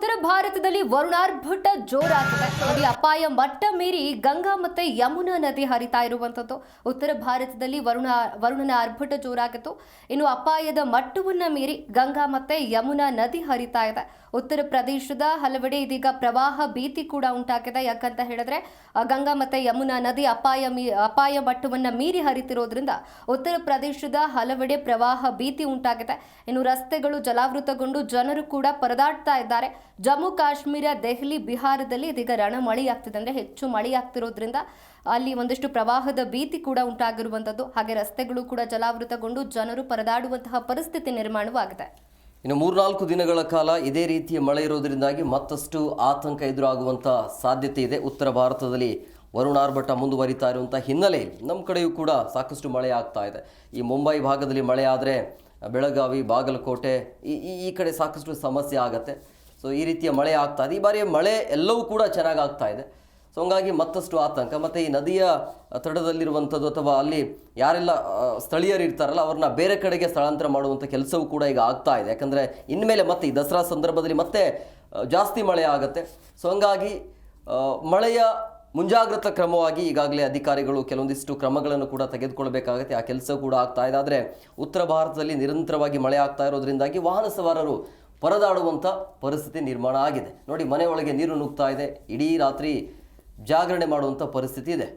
ಉತ್ತರ ಭಾರತದಲ್ಲಿ ವರುಣಾರ್ಭಟ ಜೋರಾಗಿದೆ. ನೋಡಿ ಅಪಾಯ ಮಟ್ಟ ಮೀರಿ ಗಂಗಾ ಮತ್ತೆ ಯಮುನಾ ನದಿ ಹರಿತಾ ಇರುವಂತದ್ದು ಉತ್ತರ ಭಾರತದಲ್ಲಿ ವರುಣ, ವರುಣನ ಅರ್ಭಟ ಜೋರಾಗಿತ್ತು. ಇನ್ನು ಅಪಾಯದ ಮಟ್ಟವನ್ನು ಮೀರಿ ಗಂಗಾ ಮತ್ತೆ ಯಮುನಾ ನದಿ ಹರಿತಾ ಇದೆ. ಉತ್ತರ ಪ್ರದೇಶದ ಹಲವೆಡೆ ಇದೀಗ ಪ್ರವಾಹ ಭೀತಿ ಕೂಡ ಉಂಟಾಗಿದೆ. ಯಾಕಂತ ಹೇಳಿದ್ರೆ ಗಂಗಾ ಮತ್ತೆ ಯಮುನಾ ನದಿ ಅಪಾಯ ಮೀ, ಅಪಾಯ ಮಟ್ಟವನ್ನು ಮೀರಿ ಹರಿತಿರೋದ್ರಿಂದ ಉತ್ತರ ಪ್ರದೇಶದ ಹಲವೆಡೆ ಪ್ರವಾಹ ಭೀತಿ ಉಂಟಾಗಿದೆ. ಇನ್ನು ರಸ್ತೆಗಳು ಜಲಾವೃತಗೊಂಡು ಜನರು ಕೂಡ ಪರದಾಡ್ತಾ ಇದ್ದಾರೆ. ಜಮ್ಮು ಕಾಶ್ಮೀರ, ದೆಹಲಿ, ಬಿಹಾರದಲ್ಲಿ ಇದೀಗ ರಣ ಮಳೆಯಾಗ್ತಿದೆ ಅಂದರೆ ಹೆಚ್ಚು ಮಳೆಯಾಗ್ತಿರೋದ್ರಿಂದ ಅಲ್ಲಿ ಒಂದಷ್ಟು ಪ್ರವಾಹದ ಭೀತಿ ಕೂಡ ಉಂಟಾಗಿರುವಂಥದ್ದು. ಹಾಗೆ ರಸ್ತೆಗಳು ಕೂಡ ಜಲಾವೃತಗೊಂಡು ಜನರು ಪರದಾಡುವಂತಹ ಪರಿಸ್ಥಿತಿ ನಿರ್ಮಾಣವಾಗಿದೆ. ಇನ್ನು ಮೂರ್ನಾಲ್ಕು ದಿನಗಳ ಕಾಲ ಇದೇ ರೀತಿಯ ಮಳೆ ಇರೋದರಿಂದಾಗಿ ಮತ್ತಷ್ಟು ಆತಂಕ ಎದುರಾಗುವಂಥ ಸಾಧ್ಯತೆ ಇದೆ. ಉತ್ತರ ಭಾರತದಲ್ಲಿ ವರುಣಾರ್ಭಟ ಮುಂದುವರಿತಾ ಇರುವಂಥ ಹಿನ್ನೆಲೆಯಲ್ಲಿ ನಮ್ಮ ಕಡೆಯೂ ಕೂಡ ಸಾಕಷ್ಟು ಮಳೆ ಆಗ್ತಾ ಇದೆ. ಈ ಮುಂಬೈ ಭಾಗದಲ್ಲಿ ಮಳೆ ಆದರೆ ಬೆಳಗಾವಿ, ಬಾಗಲಕೋಟೆ ಈ ಈ- ಈ ಕಡೆ ಸಾಕಷ್ಟು ಸಮಸ್ಯೆ ಆಗತ್ತೆ. ಸೊ ಈ ರೀತಿಯ ಮಳೆ ಆಗ್ತಾ ಇದೆ. ಈ ಬಾರಿ ಮಳೆ ಎಲ್ಲವೂ ಕೂಡ ಚೆನ್ನಾಗಿ ಆಗ್ತಾ ಇದೆ. ಸೊ ಹಂಗಾಗಿ ಮತ್ತಷ್ಟು ಆತಂಕ. ಮತ್ತು ಈ ನದಿಯ ತಡದಲ್ಲಿರುವಂಥದ್ದು ಅಥವಾ ಅಲ್ಲಿ ಯಾರೆಲ್ಲ ಸ್ಥಳೀಯರು ಇರ್ತಾರಲ್ಲ, ಅವ್ರನ್ನ ಬೇರೆ ಕಡೆಗೆ ಸ್ಥಳಾಂತರ ಮಾಡುವಂಥ ಕೆಲಸವೂ ಕೂಡ ಈಗ ಆಗ್ತಾ ಇದೆ. ಯಾಕಂದರೆ ಇನ್ಮೇಲೆ ಮತ್ತೆ ಈ ದಸರಾ ಸಂದರ್ಭದಲ್ಲಿ ಮತ್ತೆ ಜಾಸ್ತಿ ಮಳೆ ಆಗುತ್ತೆ. ಸೊ ಹಂಗಾಗಿ ಮಳೆಯ ಮುಂಜಾಗ್ರತಾ ಕ್ರಮವಾಗಿ ಈಗಾಗಲೇ ಅಧಿಕಾರಿಗಳು ಕೆಲವೊಂದಿಷ್ಟು ಕ್ರಮಗಳನ್ನು ಕೂಡ ತೆಗೆದುಕೊಳ್ಬೇಕಾಗುತ್ತೆ ಆ ಕೆಲಸ ಕೂಡ ಆಗ್ತಾ ಇದೆ. ಆದರೆ ಉತ್ತರ ಭಾರತದಲ್ಲಿ ನಿರಂತರವಾಗಿ ಮಳೆ ಆಗ್ತಾ ಇರೋದ್ರಿಂದಾಗಿ ವಾಹನ ಸವಾರರು ಪರದಾಡುವಂಥ ಪರಿಸ್ಥಿತಿ ನಿರ್ಮಾಣ ಆಗಿದೆ. ನೋಡಿ, ಮನೆ ಒಳಗೆ ನೀರು ನುಗ್ತಾ ಇದೆ. ಇಡೀ ರಾತ್ರಿ ಜಾಗರಣೆ ಮಾಡುವಂಥ ಪರಿಸ್ಥಿತಿ ಇದೆ.